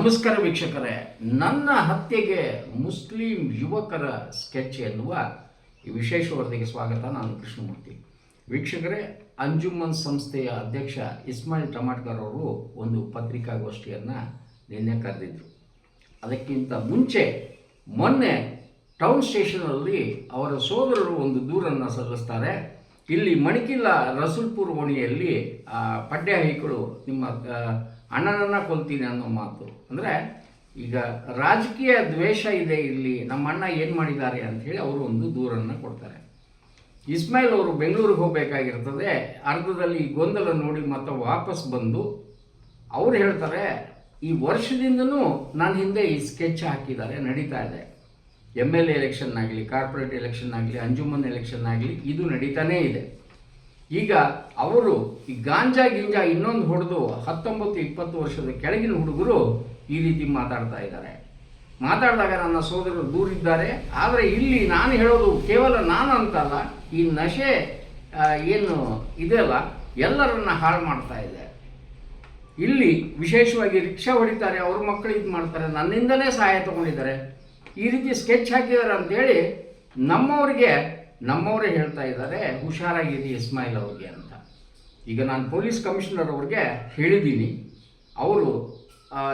ನಮಸ್ಕಾರ ವೀಕ್ಷಕರೇ. ನನ್ನ ಹತ್ಯೆಗೆ ಮುಸ್ಲಿಂ ಯುವಕರ ಸ್ಕೆಚ್ ಎನ್ನುವ ವಿಶೇಷ ವರದಿಗೆ ಸ್ವಾಗತ. ನಾನು ಕೃಷ್ಣಮೂರ್ತಿ. ವೀಕ್ಷಕರೇ, ಅಂಜುಮನ್ ಸಂಸ್ಥೆಯ ಅಧ್ಯಕ್ಷ ಇಸ್ಮಾಯಿಲ್ ಟಮಾಟ್ಕರ್ ಅವರು ಒಂದು ಪತ್ರಿಕಾಗೋಷ್ಠಿಯನ್ನು ನಿನ್ನೆ ಕರೆದಿದ್ದರು ಅದಕ್ಕಿಂತ ಮುಂಚೆ ಮೊನ್ನೆ ಟೌನ್ ಸ್ಟೇಷನಲ್ಲಿ ಅವರ ಸೋದರರು ಒಂದು ದೂರನ್ನು ಸಲ್ಲಿಸ್ತಾರೆ. ಇಲ್ಲಿ ಮಣಿಕಿಲ್ಲ ರಸೂಲ್ಪುರ್ ಓಣಿಯಲ್ಲಿ ಪಡ್ಡೆ ಹೈಕಳು ನಿಮ್ಮ ಅಣ್ಣನನ್ನ ಕೊಲ್ತೀನಿ ಅನ್ನೋ ಮಾತು. ಅಂದರೆ ಈಗ ರಾಜಕೀಯ ದ್ವೇಷ ಇದೆ ಇಲ್ಲಿ, ನಮ್ಮ ಅಣ್ಣ ಏನು ಮಾಡಿದ್ದಾರೆ ಹೇಳಿ ಅವರು ಒಂದು ದೂರನ್ನು ಕೊಡ್ತಾರೆ. ಇಸ್ಮಾಯಿಲ್ ಅವರು ಬೆಂಗಳೂರಿಗೆ ಹೋಗಬೇಕಾಗಿರ್ತದೆ, ಅರ್ಧದಲ್ಲಿ ಈ ಗೊಂದಲ ನೋಡಿ ಮತ್ತೆ ವಾಪಸ್ ಬಂದು ಅವ್ರು ಹೇಳ್ತಾರೆ, ಈ ವರ್ಷದಿಂದನೂ ನನ್ನ ಹಿಂದೆ ಈ ಸ್ಕೆಚ್ ಹಾಕಿದ್ದಾರೆ, ನಡೀತಾ ಇದೆ. ಎಂ ಎಲ್ ಎ ಎಲೆಕ್ಷನ್ ಆಗಲಿ, ಕಾರ್ಪೊರೇಟ್ ಎಲೆಕ್ಷನ್ ಆಗಲಿ, ಅಂಜುಮನ್ ಎಲೆಕ್ಷನ್ ಆಗಲಿ, ಇದು ನಡೀತಾನೇ ಇದೆ. ಈಗ ಅವರು ಈ ಗಾಂಜಾ ಗಿಂಜಾ ಇನ್ನೊಂದು ಹೊಡೆದು ಹತ್ತೊಂಬತ್ತು ಇಪ್ಪತ್ತು ವರ್ಷದ ಕೆಳಗಿನ ಹುಡುಗರು ಈ ರೀತಿ ಮಾತಾಡ್ತಾ ಇದ್ದಾರೆ. ಮಾತಾಡಿದಾಗ ನನ್ನ ಸೋದರರು ದೂರಿದ್ದಾರೆ ಆದರೆ ಇಲ್ಲಿ ನಾನು ಹೇಳೋದು ಕೇವಲ ನಾನು ಅಂತಲ್ಲ, ಈ ನಶೆ ಏನು ಇದೆಯಲ್ಲ ಎಲ್ಲರನ್ನ ಹಾಳು ಮಾಡ್ತಾ ಇದೆ. ಇಲ್ಲಿ ವಿಶೇಷವಾಗಿ ರಿಕ್ಷಾ ಹೊಡಿತಾರೆ, ಅವ್ರ ಮಕ್ಕಳು ಇದು ಮಾಡ್ತಾರೆ, ನನ್ನಿಂದಲೇ ಸಹಾಯ ತಗೊಂಡಿದ್ದಾರೆ. ಈ ರೀತಿ ಸ್ಕೆಚ್ ಹಾಕಿದ್ದಾರೆ ಅಂತೇಳಿ ನಮ್ಮವ್ರಿಗೆ ನಮ್ಮವರೇ ಹೇಳ್ತಾ ಇದ್ದಾರೆ, ಹುಷಾರಾಗಿರಿ ಇಸ್ಮಾಯಿಲ್ ಅವ್ರಿಗೆ ಅಂತ. ಈಗ ನಾನು ಪೊಲೀಸ್ ಕಮಿಷನರ್ ಅವ್ರಿಗೆ ಹೇಳಿದ್ದೀನಿ ಅವರು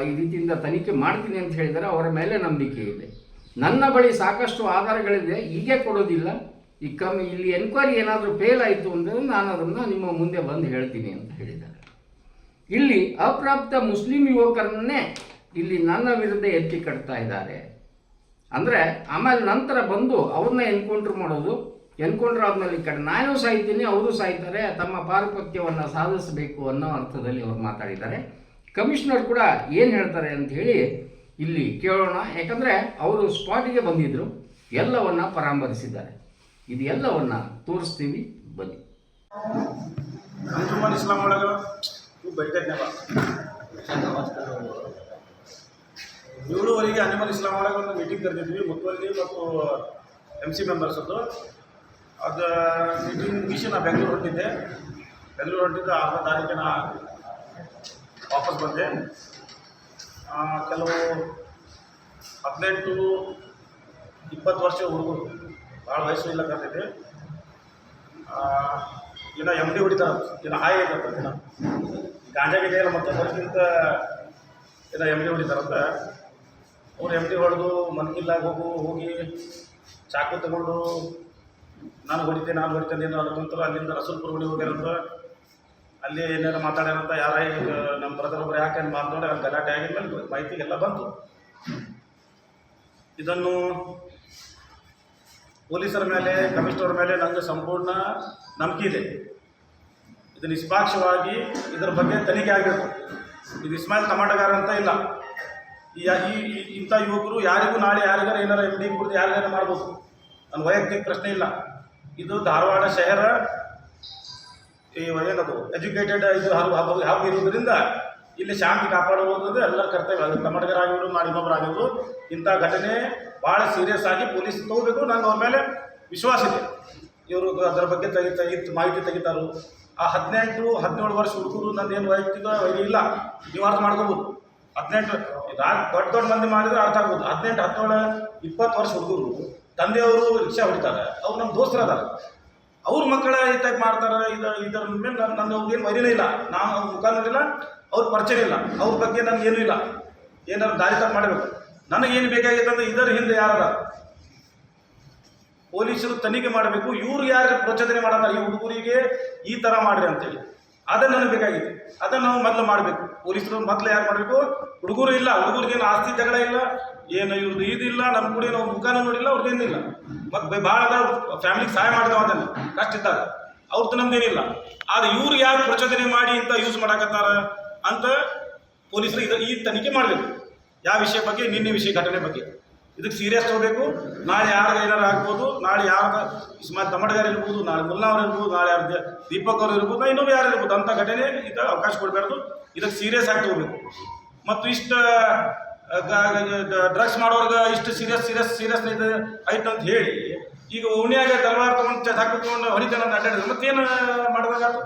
ಈ ರೀತಿಯಿಂದ ತನಿಖೆ ಮಾಡ್ತೀನಿ ಅಂತ ಹೇಳಿದರೆ ಅವರ ಮೇಲೆ ನಂಬಿಕೆ ಇದೆ. ನನ್ನ ಬಳಿ ಸಾಕಷ್ಟು ಆಧಾರಗಳಿದೆ, ಹೀಗೆ ಕೊಡೋದಿಲ್ಲ. ಈ ಕಮ್ಮಿ, ಇಲ್ಲಿ ಎನ್ಕ್ವೈರಿ ಏನಾದರೂ ಫೇಲ್ ಆಯಿತು ಅಂದರೆ ನಾನು ಅದನ್ನು ನಿಮ್ಮ ಮುಂದೆ ಬಂದು ಹೇಳ್ತೀನಿ ಅಂತ ಹೇಳಿದ್ದಾರೆ. ಇಲ್ಲಿ ಅಪ್ರಾಪ್ತ ಮುಸ್ಲಿಂ ಯುವಕರನ್ನೇ ಇಲ್ಲಿ ನನ್ನ ವಿರುದ್ಧ ಎತ್ತಿ ಕಟ್ತಾ ಇದ್ದಾರೆ. ಅಂದರೆ ಆಮೇಲೆ ನಂತರ ಬಂದು ಅವ್ರನ್ನ ಎನ್ಕೌಂಟ್ರ್ ಮಾಡೋದು ಎನ್ಕೌಂಟ್ರ್ ಆದ್ಮೇಲೆ ಈ ಕಡೆ ನಾನು ಸಾಯ್ತೀನಿ, ಅವರು ಸಾಯ್ತಾರೆ, ತಮ್ಮ ಪಾರುಪತ್ಯವನ್ನು ಸಾಧಿಸಬೇಕು ಅನ್ನೋ ಅರ್ಥದಲ್ಲಿ ಅವರು ಮಾತಾಡಿದ್ದಾರೆ. ಕಮಿಷನರ್ ಕೂಡ ಏನು ಹೇಳ್ತಾರೆ ಅಂತ ಹೇಳಿ ಇಲ್ಲಿ ಕೇಳೋಣ. ಯಾಕಂದರೆ ಅವರು ಸ್ಪಾಟಿಗೆ ಬಂದಿದ್ದರು ಎಲ್ಲವನ್ನ ಪರಾಮರಿಸಿದ್ದಾರೆ ಇದು ಎಲ್ಲವನ್ನ ತೋರಿಸ್ತೀವಿ, ಬನ್ನಿ. ಇಸ್ಲಾಂ ಏಳುವರೆಗೆ ಅನಿಮಲ್ ಇಸ್ಲಾಂ ಒಳಗೆ ಒಂದು ಮೀಟಿಂಗ್ ಕರೆದಿದ್ವಿ ಮುತ್ತುವಲ್ಲಿ ಮತ್ತು ಎಂ ಸಿ ಮೆಂಬರ್ಸ್ ಅದು ಮೀಟಿಂಗ್ ಮುಗಿಸಿ ನಾನು ಬೆಂಗಳೂರು ಹೊರಟಿದ್ದೆ ಬೆಂಗಳೂರು ಹೊರಟಿದ್ದು ಆರನೇ ತಾರೀಕಿನ ವಾಪಸ್ ಬಂದೆ. ಕೆಲವು ಹದಿನೆಂಟು ಇಪ್ಪತ್ತು ವರ್ಷ ಹುಡುಗರು, ಭಾಳ ವಯಸ್ಸು ಇಲ್ಲ ಕರ್ತಿದ್ದೆ ಇನ್ನು ಎಂ ಡಿ ಹೊಡಿತಾ ಇನ್ನು ಹಾಯ್ ಆಗತ್ತೆ ದಿನ ಗಾಂಜಾ ಗಿಂಜಾ ಎಲ್ಲ ಮತ್ತೆ, ಅದಕ್ಕಿಂತ ಇನ್ನು ಎಂ ಡಿ ಹೊಡಿತಾರಂತ ಅವ್ರು ಎಂ ಡಿ ಹೊಡೆದು ಮನ್ಕಿಲ್ಲಾಗ ಹೋಗು, ಹೋಗಿ ಚಾಕು ತಗೊಂಡು ನಾನು ಹೊಡಿತೆ, ನಾನು ಹೊಡಿತೇನೆ ಏನೋ ಕುಂತಲ್ಲ ಅಲ್ಲಿಂದ ರಸೂಲ್ಪುರ ಹೊಡಿ ಹೋಗ್ಯಾರಂತ. ಅಲ್ಲಿ ಏನೇನು ಮಾತಾಡ್ಯಾರಂತ, ಯಾರ ನಮ್ಮ ಬ್ರದರ್ ಒಬ್ಬರು ಯಾಕೆ ಮಾತನಾಡಿ ಅಲ್ಲಿ ಗಲಾಟೆ ಆಗಿದ್ಮೇಲೆ ಮೇಲೆ ಎಲ್ಲ ಬಂತು. ಇದನ್ನು ಪೊಲೀಸರ ಮೇಲೆ, ಕಮಿಷನರ್ ಮೇಲೆ ನನಗೆ ಸಂಪೂರ್ಣ ನಂಬಿಕೆ ಇದೆ. ಇದು ನಿಷ್ಪಾಕ್ಷವಾಗಿ ಇದರ ಬಗ್ಗೆ ತನಿಖೆ ಆಗಬೇಕು. ಇದು ಇಸ್ಮಾಯಿಲ್ ತಮಾಟಗಾರ ಅಂತ ಇಲ್ಲ. ಈ ಇಂಥ ಯುವಕರು ಯಾರಿಗೂ ನಾಳೆ ಯಾರಿಗಾರ ಏನಾರ ಎಂ ಡಿ ಕುಡಿದು ಯಾರಿಗಾರ ಮಾಡ್ಬೋದು. ನನ್ನ ವೈಯಕ್ತಿಕ ಪ್ರಶ್ನೆ ಇಲ್ಲ. ಇದು ಧಾರವಾಡ ಶಹರ, ಈ ಏನದು ಎಜುಕೇಟೆಡ್ ಇದು ಹಬ್ಬ ಹಬ್ಬ ಇಲ್ಲಿ ಶಾಂತಿ ಕಾಪಾಡುವುದು ಎಲ್ಲರ ಕರ್ತವ್ಯ. ಅದು ಮಾಡಿ ಇನ್ನೊಬ್ರು ಇಂಥ ಘಟನೆ ಭಾಳ ಸೀರಿಯಸ್ ಆಗಿ ಪೊಲೀಸ್ ತಗೋಬೇಕು, ನಂಗೆ ಅವ್ರ ಮೇಲೆ ವಿಶ್ವಾಸ ಇದೆ. ಇವರು ಅದರ ಬಗ್ಗೆ ತೆಗಿ ತೆಗಿತು ಮಾಹಿತಿ ತೆಗಿತಾರು. ಆ ಹದಿನೆಂಟು ಹದಿನೇಳು ವರ್ಷ ಹುಡುಗರು ನಂದೇನು ವೈಯಕ್ತಿಕ ವಯಕ್ತಿದೋ ಇಲ್ಲ, ನೀವು ಅರ್ಥ ಮಾಡ್ಕೋಬೋದು. ಹದಿನೆಂಟು ದೊಡ್ಡ ದೊಡ್ಡ ಮಂದಿ ಮಾಡಿದ್ರೆ ಅರ್ಥ ಆಗ್ಬೋದು. ಹದಿನೆಂಟು, ಹದಿನೇಳು, ಇಪ್ಪತ್ತು ವರ್ಷ ಹುಡುಗರು ತಂದೆಯವರು ರಿಕ್ಷಾ ಹೊಡಿತಾರೆ, ಅವ್ರು ನಮ್ಮ ದೋಸ್ತರು ಅದಾರ ಅವ್ರ ಮಕ್ಕಳ ಟೈಪ್ ಮಾಡ್ತಾರೆ, ಇದು, ಇದರ ಮೇಲೆ ನನ್ನ ನನ್ನ ಏನು ಇಲ್ಲ. ನಾನು ಅವ್ರ ಮುಖ ನೋಡಿಲ್ಲ ಅವ್ರ ಪರಿಚಯ ಇಲ್ಲ. ಅವ್ರ ಬಗ್ಗೆ ನನಗೇನು ಇಲ್ಲ. ಏನಾದ್ರು ದಾರಿ ತಪ್ಪು ಮಾಡಬೇಕು. ನನಗೇನು ಬೇಕಾಗಿತ್ತು ಅಂದ್ರೆ ಇದರ ಹಿಂದೆ ಯಾರದ ಪೊಲೀಸರು ತನಿಖೆ ಮಾಡಬೇಕು. ಇವ್ರು ಯಾರು ಪ್ರಚೋದನೆ ಮಾಡಲ್ಲ ಈ ಹುಡುಗರಿಗೆ ಈ ಥರ ಮಾಡ್ರಿ ಅಂತೇಳಿ. ಅದೇ ನನಗೆ ಬೇಕಾಗಿದೆ ಅದನ್ನು ನಾವು ಮೊದಲು ಮಾಡಬೇಕು. ಪೊಲೀಸರು ಮೊದಲು ಯಾರು ಮಾಡಬೇಕು? ಹುಡುಗರು ಇಲ್ಲ, ಹುಡುಗರಿಗೇನು ಆಸ್ತಿ ಜಗಳ ಇಲ್ಲ, ಏನು ಇವ್ರದ್ದು ಇದಿಲ್ಲ ನಮ್ಮ ಕೂಡ ನಾವು ಮುಖಾನ ನೋಡಿಲ್ಲ ಅವ್ರದ್ದೇನಿಲ್ಲ ಮತ್ತು ಭಾಳ ಫ್ಯಾಮಿಲಿಗೆ ಸಹಾಯ ಮಾಡಿದವ ಅದನ್ನು ಇದ್ದಾರೆ ಅವ್ರದ್ದು ನಮ್ದೇನಿಲ್ಲ ಆದ್ರೆ ಇವ್ರು ಯಾರು ಪ್ರಚೋದನೆ ಮಾಡಿ ಇಂಥ ಯೂಸ್ ಮಾಡಕತ್ತಾರ ಅಂತ ಪೊಲೀಸರು ಇದು, ಈ ತನಿಖೆ ಮಾಡಬೇಕು. ಯಾವ ವಿಷಯ ಬಗ್ಗೆ, ನಿನ್ನೆ ವಿಷಯ ಘಟನೆ ಬಗ್ಗೆ. ಇದಕ್ಕೆ ಸೀರಿಯಸ್ ತಗೋಬೇಕು. ನಾಳೆ ಯಾರು ಏನಾರು ಆಗ್ಬೋದು, ನಾಳೆ ಯಾರು ಇಸ್ಮಾಲ್ ತಮಟಗಾರ ಇರ್ಬೋದು, ನಾಳೆ ಮುಲ್ಲಾ ಅವ್ರು ಇರ್ಬೋದು, ನಾಳೆ ಯಾರು ದೀಪಕ್ ಅವ್ರು ಇರ್ಬೋದು ನಾ ಇನ್ನೊಬ್ಬರು ಯಾರು ಇರ್ಬೋದು ಅಂಥ ಘಟನೆ ಇದು ಅವಕಾಶ ಕೊಡಬಾರ್ದು. ಇದಕ್ಕೆ ಸೀರಿಯಸ್ ಆಗಿ ತಗೋಬೇಕು. ಮತ್ತು ಇಷ್ಟು ಡ್ರಗ್ಸ್ ಮಾಡೋರ್ಗೆ ಇಷ್ಟು ಸೀರಿಯಸ್ ಸೀರಿಯಸ್ ಸೀರಿಯಸ್ ಇದೆ ಅಂತ ಹೇಳಿ, ಈಗ ಓಣಿಯಾಗ ತಲವಾರ್ ತೊಗೊಂಡು ಹಾಕಿ ತೊಗೊಂಡು ಹೊಡಿತಾನ ಅಂತ ಅಡ್ಡಾಡಿದ್ರೆ ಮತ್ತೇನು ಮಾಡ್ಬೇಕಾಯ್ತು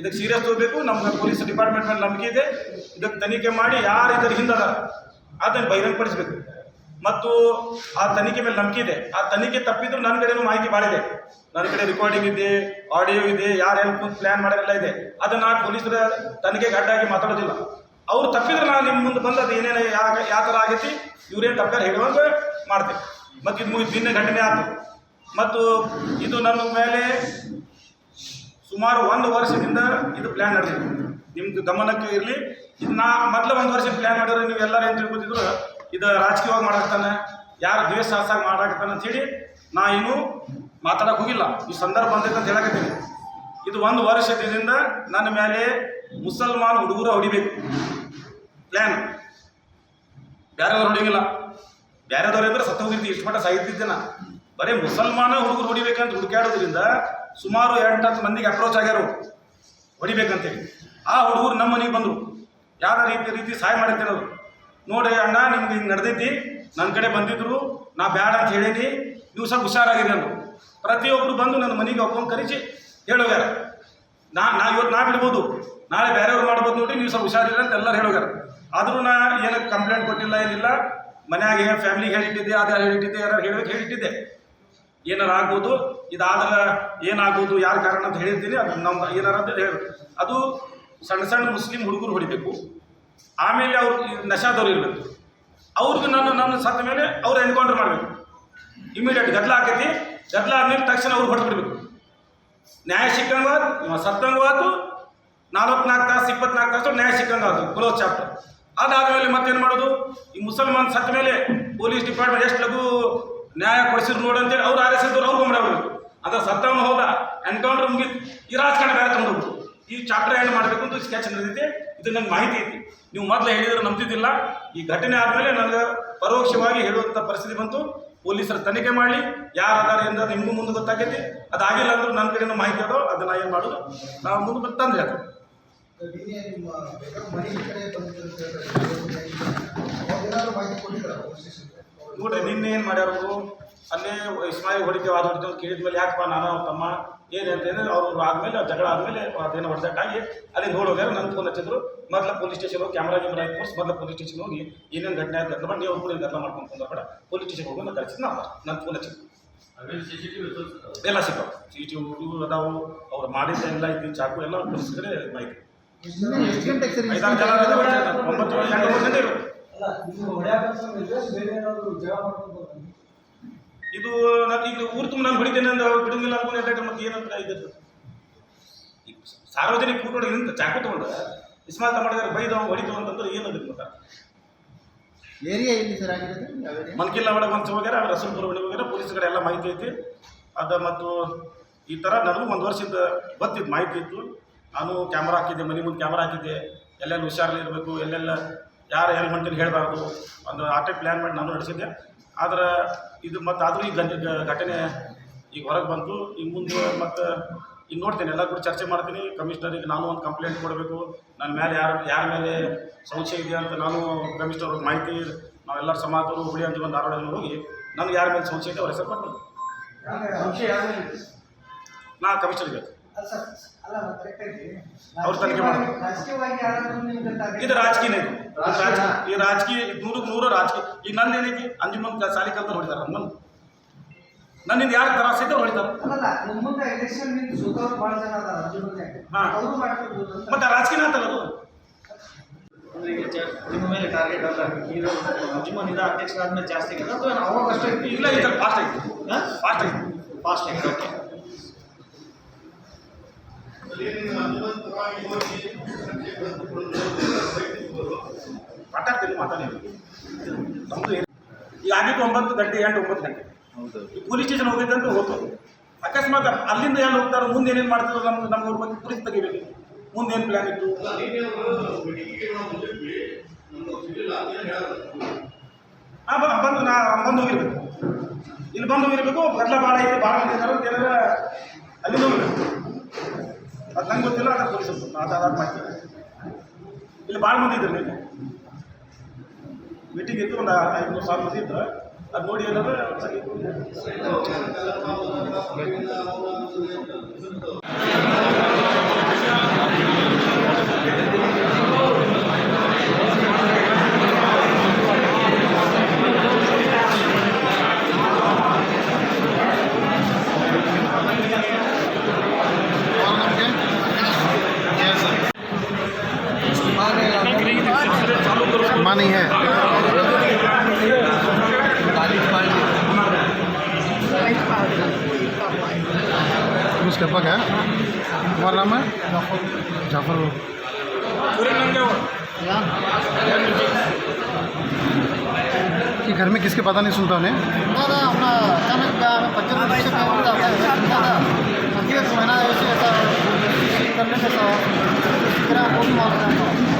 ಇದಕ್ಕೆ ಸೀರಿಯಸ್ ತಗೋಬೇಕು. ನಮ್ಗೆ ಪೊಲೀಸ್ ಡಿಪಾರ್ಟ್ಮೆಂಟ್ ಮೇಲೆ ನಂಬಿಕೆ ಇದೆ. ಇದಕ್ಕೆ ತನಿಖೆ ಮಾಡಿ ಯಾರು ಇದರ ಹಿಂದದ ಅದನ್ನು ಬಹಿರಂಗಪಡಿಸಬೇಕು. ಮತ್ತು ಆ ತನಿಖೆ ಮೇಲೆ ನಂಬಿಕೆ ಇದೆ. ಆ ತನಿಖೆ ತಪ್ಪಿದ್ರು ನನ್ನ ಕಡೆನೂ ಮಾಹಿತಿ ಇದೆ. ನನ್ನ ಕಡೆ ರೆಕಾರ್ಡಿಂಗ್ ಇದೆ ಆಡಿಯೋ ಇದೆ, ಯಾರು ಹೆಲ್ಪ್ ಪ್ಲ್ಯಾನ್ ಮಾಡೋರೆಲ್ಲ ಇದೆ. ಅದನ್ನು ಪೊಲೀಸರ ತನಿಖೆಗೆ ಅಡ್ಡಾಗಿ ಮಾತಾಡೋದಿಲ್ಲ. ಅವ್ರು ತಪ್ಪಿದ್ರೆ ನಾನು ನಿಮ್ಮ ಮುಂದೆ ಬಂದು ಅದು ಏನೇನು ಯಾವ ಯಾವ ಥರ ಆಗೈತಿ, ಇವ್ರೇನು ತಪ್ಪಾರ ಹೇಳುವಂಗೆ ಮಾಡ್ತೇವೆ ಮತ್ತು ಇದು ಮುಗಿದು ನಿನ್ನೆ ಘಟನೆ ಆಯ್ತು ಮತ್ತು ಇದು ನನ್ನ ಮೇಲೆ ಸುಮಾರು ಒಂದು ವರ್ಷದಿಂದ ಇದು ಪ್ಲ್ಯಾನ್ ನಡೆದಿದೆ. ನಿಮ್ಮದು ಗಮನಕ್ಕೆ ಇರಲಿ ನಾ ಮೊದಲು ಒಂದು ವರ್ಷ ಪ್ಲ್ಯಾನ್ ಮಾಡಿದ್ರೆ ನೀವು ಎಲ್ಲರೂ ಏನು ತಿಳ್ಕೊತಿದ್ರು, ಇದು ರಾಜಕೀಯವಾಗಿ ಮಾಡಾಕ್ತಾನೆ ಯಾರು ದ್ವೇಷ ಸಾಸಾಗಿ ಮಾಡಾಕ್ತಾನೆ ಅಂತೇಳಿ ನಾ ಇನ್ನೂ ಮಾತಾಡಕ್ಕೆ ಹೋಗಿಲ್ಲ. ಈ ಸಂದರ್ಭ ಬಂದೈತೆ ಅಂತ ಹೇಳಕತ್ತೀನಿ. ಇದು ಒಂದು ವರ್ಷದಿಂದ ನನ್ನ ಮೇಲೆ ಮುಸಲ್ಮಾನ್ ಹುಡುಗರು ಹೊಡಿಬೇಕು. ಪ್ಲ್ಯಾನ್ ಬೇರೆದವ್ರು ಹೊಡಿಗಿಲ್ಲ ಬೇರೆದವ್ರು ಅಂದ್ರೆ ಸತ್ತು ಹೋಗಿರ್ತೀವಿ, ಇಷ್ಟು ಮಟ್ಟ ಸಾಯ್ತಿದ್ದೆ ನಾ. ಬರೀ ಮುಸಲ್ಮಾನ ಹುಡುಗರು ಹೊಡಿಬೇಕಂತ ಹುಡುಕಾಡೋದ್ರಿಂದ ಸುಮಾರು ಎಂಟು ಹತ್ತು ಮಂದಿಗೆ ಅಪ್ರೋಚ್ ಆಗ್ಯಾರು. ಹೊಡಿಬೇಕಂತೇಳಿ. ಆ ಹುಡುಗರು ನಮ್ಮ ಮನೆಗೆ ಬಂದರು. ಯಾವ ರೀತಿ ರೀತಿ ಸಹಾಯ ಮಾಡಿರ್ತಿರೋದು ನೋಡಿ ಅಣ್ಣ ನಿಮ್ಗೆ ಹಿಂಗೆ ನಡೆದೈತಿ. ನನ್ನ ಕಡೆ ಬಂದಿದ್ರು, ನಾ ಬ್ಯಾಡ ಅಂತ ಹೇಳೀನಿ. ನೀವು ಸ್ವಲ್ಪ ಹುಷಾರಾಗಿರಿ ಅಂದರು. ಪ್ರತಿಯೊಬ್ಬರು ಬಂದು ನನ್ನ ಮನೆಗೆ ಒಬ್ಬಂಗೆ ಕರೆಸಿ ಹೇಳೋಗ್ಯಾರ ನಾ ನಾ ಇವತ್ತು ನಾ ಬಿಡ್ಬೋದು. ನಾಳೆ ಬೇರೆಯವ್ರು ಮಾಡ್ಬೋದು ನೋಡಿ, ನೀವು ಸ್ವಲ್ಪ ಹುಷಾರಿಲ್ಲ ಅಂತ ಎಲ್ಲರೂ ಹೇಳೋಗ್ಯಾರ. ಆದರೂ ನಾ ಏನಕ್ಕೆ ಕಂಪ್ಲೇಂಟ್ ಕೊಟ್ಟಿಲ್ಲ, ಏನಿಲ್ಲ. ಮನ್ಯಾಗ ಫ್ಯಾಮಿಲಿಗೆ ಹೇಳಿಟ್ಟಿದ್ದೆ, ಅದು ಹೇಳಿಟ್ಟಿದ್ದೆ ಯಾರು ಹೇಳೋಕೆ ಹೇಳಿಟ್ಟಿದ್ದೆ. ಏನಾರು ಆಗ್ಬೋದು, ಇದಾದ್ರೆ ಏನಾಗ್ಬೋದು ಯಾರ ಕಾರಣ ಅಂತ ಹೇಳಿರ್ತೀನಿ. ಅದು ನಮ್ಮ ಏನಾರ ಅಂತ ಹೇಳಿ. ಅದು ಸಣ್ಣ ಸಣ್ಣ ಮುಸ್ಲಿಂ ಹುಡುಗರು ಹೊಡಿಬೇಕು. ಆಮೇಲೆ ಅವ್ರು ನಶಾದವ್ರು ಇರಬೇಕು. ಅವ್ರಿಗೆ ನಾನು ನನ್ನ ಸತ್ತ ಮೇಲೆ ಅವ್ರು ಎನ್ಕೌಂಟರ್ ಮಾಡಬೇಕು. ಇಮಿಡಿಯೇಟ್ ಗದ್ದಲ ಆಕೈತಿ. ಗದ್ದಲ ಆದ್ಮೇಲೆ ತಕ್ಷಣ ಅವ್ರು ಹೊಡೆದ್ಬಿಡ್ಬೇಕು ನ್ಯಾಯ ಸಿಕ್ಕಂಗಾದ, ಇವ ಸತ್ತಂಗಾತು ನಾಲ್ವತ್ನಾಲ್ಕು ತಾಸು ಇಪ್ಪತ್ನಾಲ್ಕು ತಾಸು ನ್ಯಾಯ ಸಿಕ್ಕಂಗಾತು ಕ್ಲೋಸ್ ಚಾಪ್ಟರ್ ಅದಾದಮೇಲೆ ಮತ್ತೇನು ಮಾಡೋದು? ಈ ಮುಸಲ್ಮಾನ್ ಸತ್ತ ಮೇಲೆ ಪೊಲೀಸ್ ಡಿಪಾರ್ಟ್ಮೆಂಟ್ ಎಷ್ಟು ಲಘು ನ್ಯಾಯ ಕೊಡಿಸಿದ್ರು ನೋಡು ಅಂತೇಳಿ ಅವ್ರು ಆರ್ ಎಸ್ ಅವ್ರು ಮಾಡ್ಬಿಡ್ಬೇಕು ಅದ ಸತ್ತವನು ಹೋದ. ಎನ್ಕೌಂಟರ್ ಮುಗಿತು. ಈ ರಾಜಕಾರಣ ಬೇರೆ ತಗೊಂಡು ಈ ಚಾಪ್ಟರ್ ಏನು ಮಾಡಬೇಕು ಅಂತ ಸ್ಕೆಚ್ ನಡೆದಿದೆ. ಇದು ನನಗೆ ಮಾಹಿತಿ ಐತಿ. ನೀವು ಮೊದಲು ಹೇಳಿದ್ರೆ ನಂಬ್ತಿದ್ದಿಲ್ಲ. ಈ ಘಟನೆ ಆದಮೇಲೆ ನನಗೆ ಪರೋಕ್ಷವಾಗಿ ಹೇಳುವಂಥ ಪರಿಸ್ಥಿತಿ ಬಂತು. ಪೊಲೀಸರು ತನಿಖೆ ಮಾಡಿ ಯಾರು ಅದಾರ ಅಂತ ನಿಮಗೂ ಮುಂದೆ ಗೊತ್ತಾಗೈತಿ. ಅದಾಗಿಲ್ಲ ಅಂದ್ರೆ ನನ್ನ ಕಡೆನೂ ಮಾಹಿತಿ ಅದೋ ಅದನ್ನ ಏನು ಮಾಡೋದು? ನಾವು ಮುಂದೆ ಬಂದು ತಂದು ಅದು ನೋಡ್ರಿ, ನಿನ್ನೆ ಏನು ಮಾಡ್ಯಾರ ಅಲ್ಲೇ ಇಸ್ಮಾಯಿ ಹೊಡಿತೇವೆ ಅದು ಹೊಡಿತೇವೆ ಕೇಳಿದ್ಮೇಲೆ ಯಾಕಪ್ಪ ನಾನು ತಮ್ಮ ಏನು ಅವ್ರು ಅವರು ಆದಮೇಲೆ ಜಗಳ ಆದಮೇಲೆ ಅದೇನೋ ಆಗಿ ಅಲ್ಲಿ ನೋಡೋಗ್ಯಾರ ನನ್ನ ಫೋನ್ ಹಚ್ಚಿದ್ರು. ಮೊದಲ ಪೊಲೀಸ್ ಸ್ಟೇಷನ್ ಹೋಗಿ ಕ್ಯಾಮ್ರಾ ಗಿಮ್ರಾ ತೋರಿಸಿ ಮೊದಲ ಪೊಲೀಸ್ ಸ್ಟೇಷನ್ ಹೋಗಿ ಏನೇನು ಘಟನೆ ಆಯ್ತು ಅಂತ ಮಾಡಿ ಅವ್ರು ಕೂಡ ಗದ್ದಲ ಮಾಡ್ಕೊಂಡು ಬಂದ ಪೊಲೀಸ್ ಸ್ಟೇಷನ್ ಹೋಗಿ ನಾನು ನಾವು ನನ್ನ ಫೋನ್ ಹಚ್ಚಿದ್ರು ಎಲ್ಲ ಸಿಗ್ತಾವೆ ಸಿ ಟಿ ಹುಡುಗರು ಅದಾವು ಅವ್ರು ಮಾಡಿದ್ದೆಲ್ಲ ಇದ್ದು ಚಾಕು ಎಲ್ಲ ಪೊಲೀಸ್ ಮೈಕ್ ಮಾಹಿತಿ. ಒಂಬತ್ತು ಗಂಟೆ ಇರುತ್ತೆ ಇದು ನಾನು ಈಗ ಊರು ತುಂಬ ನಾನು ಹೊಡಿತೇನೆ ಅಂದ್ರೆ ಅವ್ರು ಬಿಡಂಗಿಲ್ಲ ಅನ್ಕೊಂಡು ಮತ್ತೆ ಏನಂತ ಇದೆ ಈಗ ಸಾರ್ವಜನಿಕ ಕೂಟೋಡ ನಿಂತ ಚಾಕು ತಗೊಂಡು ಇಸ್ಮಾಲ್ ಮಾಡಿದ್ರೆ ಬೈದು ಅವ್ನು ಹೊಡಿತು ಅಂತಂದ್ರೆ ಏನದು ಗೊತ್ತಾ? ಏರಿಯಾ ಎಲ್ಲಿ ಸರ್ ಆಗಿರೋದು? ಮನ್ಕಿಲ್ಲ ಒಳಗೆ ಒಂದು ಹೋಗ್ಯಾರ ಅವ್ರು ರಸೂಲ್ಪುರ ಒಳಗೆ ಹೋಗ್ಯಾರ ಪೊಲೀಸ್ ಕಡೆ ಎಲ್ಲ ಮಾಹಿತಿ ಐತಿ. ಅದು ಮತ್ತು ಈ ಥರ ನನಗೂ ಒಂದು ವರ್ಷದಿಂದ ಗೊತ್ತಿತ್ತು ಮಾಹಿತಿ ಇತ್ತು. ನಾನು ಕ್ಯಾಮ್ರಾ ಹಾಕಿದ್ದೆ ಮನೆ ಮುಂದೆ ಕ್ಯಾಮ್ರಾ ಹಾಕಿದ್ದೆ. ಎಲ್ಲೆಲ್ಲಿ ಹುಷಾರಲ್ಲಿ ಇರಬೇಕು ಎಲ್ಲೆಲ್ಲ ಯಾರು ಎಲ್ಲಿ ಹೊಂಟಿನ ಹೇಳಬಾರ್ದು. ಒಂದು ಆಟೆ ಪ್ಲ್ಯಾನ್ ಮಾಡಿ ನಾನು ನಡೆಸಿದ್ದೆ. ಆದ್ರೆ ಇದು ಮತ್ತು ಆದರೂ ಈ ಗಂಟೆ ಘಟನೆ ಈಗ ಹೊರಗೆ ಬಂತು. ಈಗ ಮುಂದೆ ಮತ್ತು ಈಗ ನೋಡ್ತೀನಿ ಎಲ್ಲ ಕೂಡ ಚರ್ಚೆ ಮಾಡ್ತೀನಿ. ಕಮಿಷನರಿಗೆ ನಾನು ಒಂದು ಕಂಪ್ಲೇಂಟ್ ಕೊಡಬೇಕು. ನನ್ನ ಮೇಲೆ ಯಾರು ಯಾರ ಮೇಲೆ ಸಂಶಯ ಇದೆ ಅಂತ ನಾನು ಕಮಿಷನರ್ ಅವ್ರಿಗೆ ಮಾಹಿತಿ ನಾವೆಲ್ಲರ ಸಮಾಜದವರು ಹುಳಿ ಅಂತ ಒಂದು ಧಾರವಾಡದಲ್ಲಿ ಹೋಗಿ ನನಗೆ ಯಾರ ಮೇಲೆ ಸಂಶಯ ಇದೆ ಅವ್ರ ಹೆಸರು ಕೊಟ್ಟು ನಾ ಕಮಿಷನರ್ಗೆ ಇದು ರಾಜಕೀಯ ಇದು. ರಾಜಕೀಯ? ಈ ರಾಜಕೀಯ ನೂರಕ್ಕೆ ನೂರು ರಾಜಕೀಯ. ಈಗ ನಂದು ಏನೈತಿ? ಅಂಜುಮನ್ ಕ- ಸಾಲಿ ಕಲ್ತ ಹೊಡಿತಾರ ನನ್ನ ನನ್ನಿಂದ ಯಾರು ತ್ರಾಸ ಇದ್ದರೆ ಹೊಡಿತಾರೆ. ಮತ್ತೆ ರಾಜಕೀಯ ಅಂತಲ್ಲ ಅದು? ನಿಮ್ಮ ಮೇಲೆ ಟಾರ್ಗೆಟ್ ಅಲ್ಲ ಹೀರೋ ಅಂಜುಮನ್ ಇದ ಅಧ್ಯಕ್ಷರಾದ್ಮೇಲೆ ಜಾಸ್ತಿ ಆಗಿದೆ ಅಥವಾ ಅವಾಗ ಅಷ್ಟೇ? ಇಲ್ಲ ಈ ಥರ ಫಾಸ್ಟ್ ಆಯ್ತು. ಫಾಸ್ಟ್ ಆಯ್ತು. ಫಾಸ್ಟ್ ಆಗಿದೆ ಓಕೆ ಮಾತಾಡ್ತೀನಿ ಮಾತಾಡಿ. ಈಗ ಒಂಬತ್ತು ಗಂಟೆ, ಎಂಟು ಒಂಬತ್ತು ಗಂಟೆ. ಈ ಪೊಲೀಸ್ ಸ್ಟೇಷನ್ ಹೋಗಿದ್ದಂತ ಹೋಗ್ತು ಅಕಸ್ಮಾತ್ ಅಲ್ಲಿಂದ ಏನು ಹೋಗ್ತಾರೆ, ಮುಂದೆ ಏನೇನು ಮಾಡ್ತಿದ್ರು ನಮ್ಗೆ ನಮ್ಗೆ ಅವ್ರ ಬಗ್ಗೆ ಪೊಲೀಸ್ ತೆಗಿಬೇಕು. ಮುಂದೆ ಏನು ಪ್ಲಾನ್ ಇತ್ತು? ಹಾಂ ಬಂದು ನಾ ಬಂದು ಹೋಗಿರ್ಬೇಕು. ಇಲ್ಲಿ ಬಂದು ಹೋಗಿರ್ಬೇಕು ಗದ್ದಲ ಭಾಳ ಐತೆ ಭಾಳ ಮಂದಿ ಇದ್ದಾರೆ ಅಲ್ಲಿಂದ ಹೋಗಿರ್ಬೇಕು. ಅದು ನಂಗೆ ಗೊತ್ತಿಲ್ಲ ಅದ ಪೊಲೀಸ್ ಅದು ಅದಾದ ಮಾಡ್ತೀನಿ ಇಲ್ಲಿ ಭಾಳ ಮಂದಿ ಇದ್ರು ನೀವು ಮೀಟಿಂಗ್ ಇತ್ತು, ಒಂದು ಐನೂರು ಸಾವಿರ ಮಂದಿ ಇದ್ರು. ಅದು ನೋಡಿ ಏನಾದ್ರೆ ಸರಿ. माँ नहीं है उसके पक है। तुम्हारा नाम है? जाफ़र कि घर में किसके पता नहीं सुनता उन्हें? रुपये से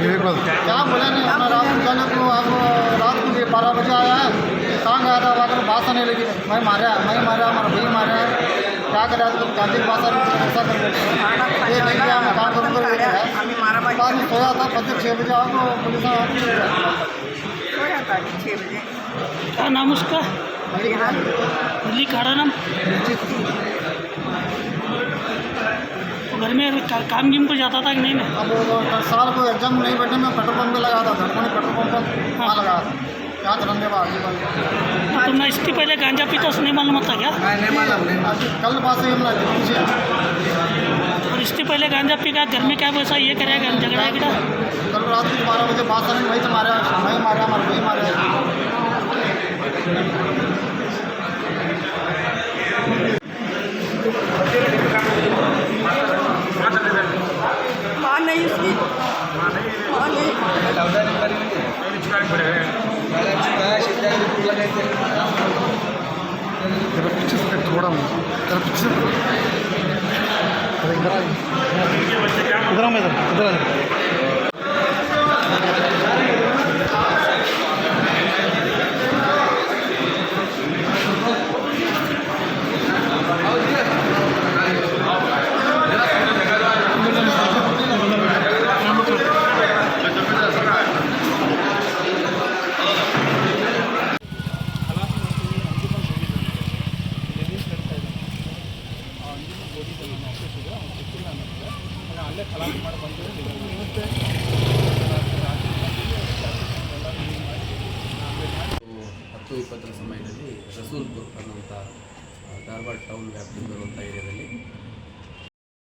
विवेक बोल क्या बोले नहीं अपना रात को जाने को आप रात को बारह बजे आया है कहाँ गया था वहाँ बात आने लगी। मैं मारा मैं मारा हमारा भाई मारा है। क्या करा तो गांधी बात ऐसा कर ये नहीं गया मैं काम मारामारी बाद में सोया था बच्चे छः बजे आओ तो पुलिस क्या नाम उसका? दिल्ली काड़ा नाम? घर में का, काम गिम को जाता था कि नहीं? ना अब वो साल को एग्ज़ाम नहीं बैठे मैं पेट्रोल पंप पे लगा था धनपुरी पेट्रोल पंप पर वहाँ लगा था। यहाँ चलने तो तुमने इसके पहले गांजा पीता उसने मालूम था क्या? नहीं मालूम नहीं कल पास ही और इसके पहले गांजा पी का घर में क्या वैसा ये करेगा झगड़ा गिड़ा कल रात को बारह बजे बात आने वही तो मारा वही मारा हमारा वही मारा। तेरा पीछे से देख, थोड़ा मुझे तेरा पीछे से अरे इधर आ इधर आ मैं इधर इधर